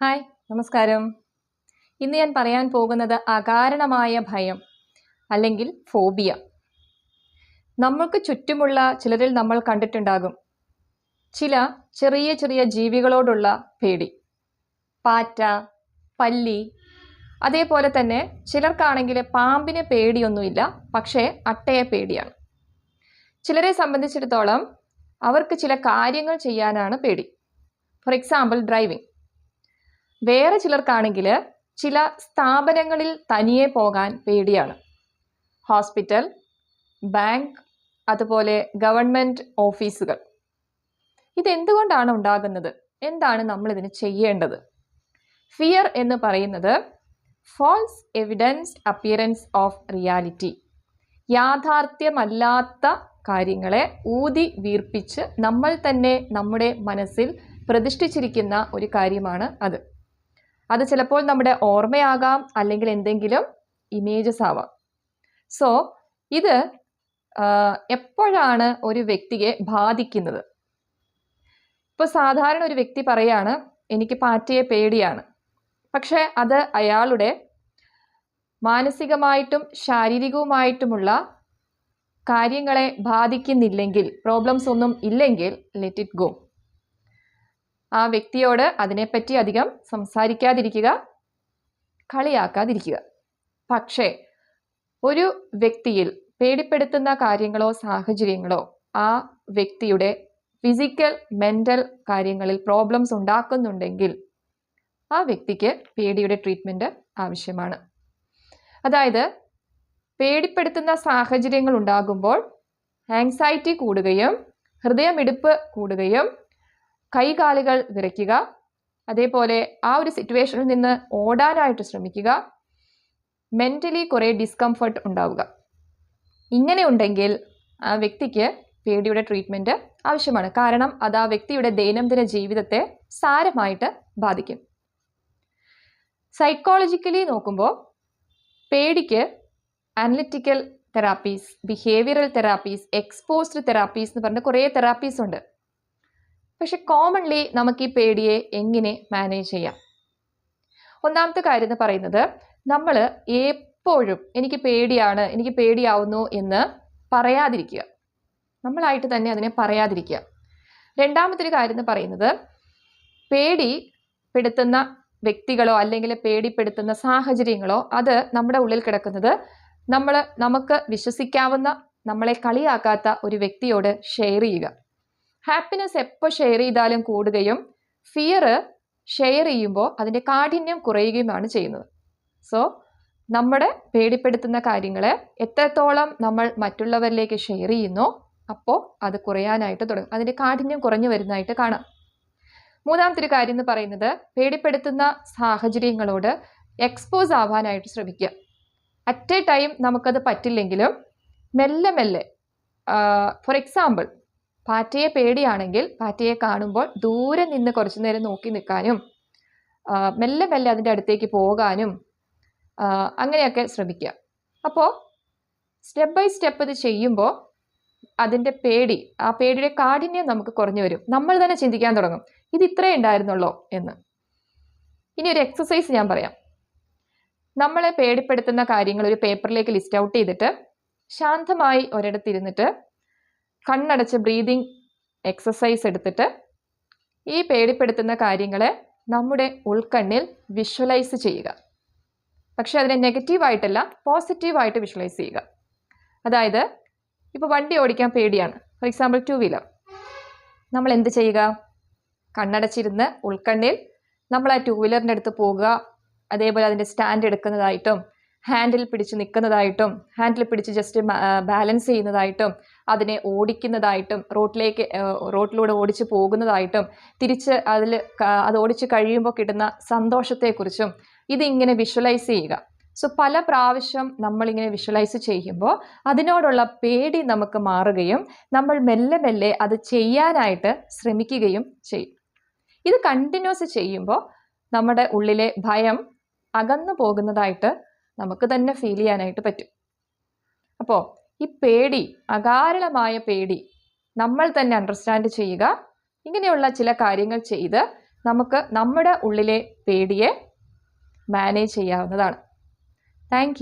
Hi നമസ്കാരം. ഇന്ന് ഞാൻ പറയാൻ പോകുന്നത് അകാരണമായ ഭയം അല്ലെങ്കിൽ ഫോബിയ. നമ്മൾക്ക് ചുറ്റുമുള്ള ചിലരിൽ നമ്മൾ കണ്ടിട്ടുണ്ടാകും. ചില ചെറിയ ചെറിയ ജീവികളോടുള്ള പേടി. പാറ്റ പല്ലി അതേപോലെ തന്നെ ചിലർക്കാണെങ്കിൽ പാമ്പിനെ പേടിയൊന്നുമില്ല പക്ഷേ അട്ടയെ പേടിയാണ്. ചിലരെ സംബന്ധിച്ചിടത്തോളം അവർക്ക് ചില കാര്യങ്ങൾ ചെയ്യാനാണ് പേടി. ഫോർ എക്സാമ്പിൾ ഡ്രൈവിംഗ് വേറെ ചിലർക്കാണെങ്കിൽ ചില സ്ഥാപനങ്ങളിൽ തനിയെ പോകാൻ പേടിയാണ്. ഹോസ്പിറ്റൽ ബാങ്ക് അതുപോലെ ഗവൺമെന്റ് ഓഫീസുകൾ. ഇതെന്തുകൊണ്ടാണ് ഉണ്ടാകുന്നത്? എന്താണ് നമ്മൾ ഇതിന് ചെയ്യേണ്ടത്? ഫിയർ എന്ന് പറയുന്നത് false evidence appearance of reality. യാഥാർത്ഥ്യമല്ലാത്ത കാര്യങ്ങളെ ഊതി വീർപ്പിച്ച് നമ്മൾ തന്നെ നമ്മുടെ മനസ്സിൽ പ്രതിഷ്ഠിച്ചിരിക്കുന്ന ഒരു കാര്യമാണ് അത്. അത് ചിലപ്പോൾ നമ്മുടെ ഓർമ്മയാകാം അല്ലെങ്കിൽ എന്തെങ്കിലും ഇമേജസ് ആവാം. സോ ഇത് എപ്പോഴാണ് ഒരു വ്യക്തിയെ ബാധിക്കുന്നത്? ഇപ്പോൾ സാധാരണ ഒരു വ്യക്തി പറയാണ് എനിക്ക് പാറ്റയെ പേടിയാണ്. പക്ഷേ അത് അയാളുടെ മാനസികമായിട്ടും ശാരീരികവുമായിട്ടുമുള്ള കാര്യങ്ങളെ ബാധിക്കുന്നില്ലെങ്കിൽ പ്രോബ്ലംസ് ഒന്നും ഇല്ലെങ്കിൽ ലെറ്റ് ഇറ്റ് ഗോ ആ വ്യക്തിയോട് അതിനെപ്പറ്റി അധികം സംസാരിക്കാതിരിക്കുക കളിയാക്കാതിരിക്കുക. പക്ഷേ ഒരു വ്യക്തിയിൽ പേടിപ്പെടുത്തുന്ന കാര്യങ്ങളോ സാഹചര്യങ്ങളോ ആ വ്യക്തിയുടെ ഫിസിക്കൽ മെന്റൽ കാര്യങ്ങളിൽ പ്രോബ്ലംസ് ഉണ്ടാക്കുന്നുണ്ടെങ്കിൽ ആ വ്യക്തിക്ക് പേടിയുടെ ട്രീറ്റ്മെന്റ് ആവശ്യമാണ്. അതായത് പേടിപ്പെടുത്തുന്ന സാഹചര്യങ്ങൾ ഉണ്ടാകുമ്പോൾ ആങ്സൈറ്റി കൂടുകയും ഹൃദയമിടിപ്പ് കൂടുകയും കൈകാലുകൾ വിറയ്ക്കുക. അതേപോലെ ആ ഒരു സിറ്റുവേഷനിൽ നിന്ന് ഓടാനായിട്ട് ശ്രമിക്കുക. മെന്റലി കുറേ ഡിസ്കംഫർട്ട് ഉണ്ടാവുക. ഇങ്ങനെ ഉണ്ടെങ്കിൽ ആ വ്യക്തിക്ക് പേടിയുടെ ട്രീറ്റ്മെന്റ് ആവശ്യമാണ്. കാരണം അത് ആ വ്യക്തിയുടെ ദൈനംദിന ജീവിതത്തെ സാരമായിട്ട് ബാധിക്കും. സൈക്കോളജിക്കലി നോക്കുമ്പോൾ പേടിക്ക് analytical therapies behavioural therapies exposed therapies എന്ന് പറഞ്ഞ കുറേ തെറാപ്പീസ് ഉണ്ട്. പക്ഷെ കോമൺലി നമുക്ക് ഈ പേടിയെ എങ്ങനെ മാനേജ് ചെയ്യാം? ഒന്നാമത്തെ കാര്യം എന്ന് പറയുന്നത് നമ്മൾ എപ്പോഴും എനിക്ക് പേടിയാണ് എനിക്ക് പേടിയാവുന്നു എന്ന് പറയാതിരിക്കുക. നമ്മളായിട്ട് തന്നെ അതിനെ പറയാതിരിക്കുക. രണ്ടാമത്തൊരു കാര്യം എന്ന് പറയുന്നത് പേടി പെടുത്തുന്ന വ്യക്തികളോ അല്ലെങ്കിൽ പേടിപ്പെടുത്തുന്ന സാഹചര്യങ്ങളോ അത് നമ്മുടെ ഉള്ളിൽ കിടക്കുന്നത് നമ്മൾ നമുക്ക് വിശ്വസിക്കാവുന്ന നമ്മളെ കളിയാക്കാത്ത ഒരു വ്യക്തിയോട് ഷെയർ ചെയ്യുക. ഹാപ്പിനെസ് എപ്പോൾ ഷെയർ ചെയ്താലും കൂടുകയും ഫിയർ ഷെയർ ചെയ്യുമ്പോൾ അതിന്റെ കാഠിന്യം കുറയുകയുമാണ് ചെയ്യുന്നത്. സോ നമ്മുടെ പേടിപ്പെടുത്തുന്ന കാര്യങ്ങളെ എത്രത്തോളം നമ്മൾ മറ്റുള്ളവരിലേക്ക് ഷെയർ ചെയ്യുന്നു അപ്പോൾ അത് കുറയാനായിട്ട് തുടങ്ങും. അതിന്റെ കാഠിന്യം കുറഞ്ഞു വരുന്നതായിട്ട് കാണാം. മൂന്നാമത്തെ കാര്യം എന്ന് പറയുന്നത് പേടിപ്പെടുത്തുന്ന സാഹചര്യങ്ങളോട് എക്സ്പോസ് ആവാനായിട്ട് ശ്രമിക്കുക. അറ്റ് എ ടൈം നമുക്കത് പറ്റില്ലെങ്കിലും മെല്ലെ മെല്ലെ ഫോർ എക്സാമ്പിൾ പാറ്റയെ പേടിയാണെങ്കിൽ പാറ്റയെ കാണുമ്പോൾ ദൂരെ നിന്ന് കുറച്ചു നേരം നോക്കി നിൽക്കാനും മെല്ലെ മെല്ലെ അതിന്റെ അടുത്തേക്ക് പോകാനും അങ്ങനെയൊക്കെ ശ്രമിക്കുക. അപ്പോൾ സ്റ്റെപ്പ് ബൈ സ്റ്റെപ്പ് ഇത് ചെയ്യുമ്പോൾ അതിന്റെ പേടി ആ പേടിയുടെ കാഠിന്യം നമുക്ക് കുറഞ്ഞു വരും. നമ്മൾ തന്നെ ചിന്തിക്കാൻ തുടങ്ങും ഇത് ഇത്രേ ഉണ്ടായിരുന്നുള്ളോ എന്ന്. ഇനി ഒരു എക്സസൈസ് ഞാൻ പറയാം. നമ്മളെ പേടിപ്പെടുത്തുന്ന കാര്യങ്ങൾ ഒരു പേപ്പറിലേക്ക് ലിസ്റ്റ് ഔട്ട് ചെയ്തിട്ട് ശാന്തമായി ഒരിടത്തിരുന്നിട്ട് കണ്ണടച്ച് ബ്രീതിങ് എക്സസൈസ് എടുത്തിട്ട് ഈ പേടിപ്പെടുത്തുന്ന കാര്യങ്ങളെ നമ്മുടെ ഉൾക്കണ്ണിൽ വിഷ്വലൈസ് ചെയ്യുക. പക്ഷേ അതിനെ നെഗറ്റീവായിട്ടല്ല പോസിറ്റീവായിട്ട് വിഷ്വലൈസ് ചെയ്യുക. അതായത് ഇപ്പോൾ വണ്ടി ഓടിക്കാൻ പേടിയാണ്. ഫോർ എക്സാമ്പിൾ ടു വീലർ നമ്മൾ എന്ത് ചെയ്യുക? കണ്ണടച്ചിരുന്ന് ഉൾക്കണ്ണിൽ നമ്മൾ ആ ടു വീലറിന്റെ അടുത്ത് പോകുക. അതേപോലെ അതിന്റെ സ്റ്റാൻഡ് എടുക്കുന്നതായിട്ടും ഹാൻഡിൽ പിടിച്ച് നിൽക്കുന്നതായിട്ടും ഹാൻഡിൽ പിടിച്ച് ജസ്റ്റ് ബാലൻസ് ചെയ്യുന്നതായിട്ടും അതിനെ ഓടിക്കുന്നതായിട്ടും റോട്ടിലേക്ക് റോട്ടിലൂടെ ഓടിച്ച് പോകുന്നതായിട്ടും തിരിച്ച് അതിൽ അത് ഓടിച്ച് കഴിയുമ്പോൾ കിട്ടുന്ന സന്തോഷത്തെക്കുറിച്ചും ഇതിങ്ങനെ വിഷ്വലൈസ് ചെയ്യുക. സോ പല പ്രാവശ്യം നമ്മളിങ്ങനെ വിഷ്വലൈസ് ചെയ്യുമ്പോൾ അതിനോടുള്ള പേടി നമുക്ക് മാറുകയും നമ്മൾ മെല്ലെ മെല്ലെ അത് ചെയ്യാനായിട്ട് ശ്രമിക്കുകയും ചെയ്യും. ഇത് കണ്ടിന്യൂസ് ചെയ്യുമ്പോൾ നമ്മുടെ ഉള്ളിലെ ഭയം അകന്നു പോകുന്നതായിട്ട് നമുക്ക് തന്നെ ഫീൽ ചെയ്യാനായിട്ട് പറ്റും. അപ്പോൾ ഈ പേടി അകാരണമായ പേടി നമ്മൾ തന്നെ അണ്ടർസ്റ്റാൻഡ് ചെയ്യുക. ഇങ്ങനെയുള്ള ചില കാര്യങ്ങൾ ചെയ്ത് നമുക്ക് നമ്മുടെ ഉള്ളിലെ പേടിയെ മാനേജ് ചെയ്യാവുന്നതാണ്. താങ്ക്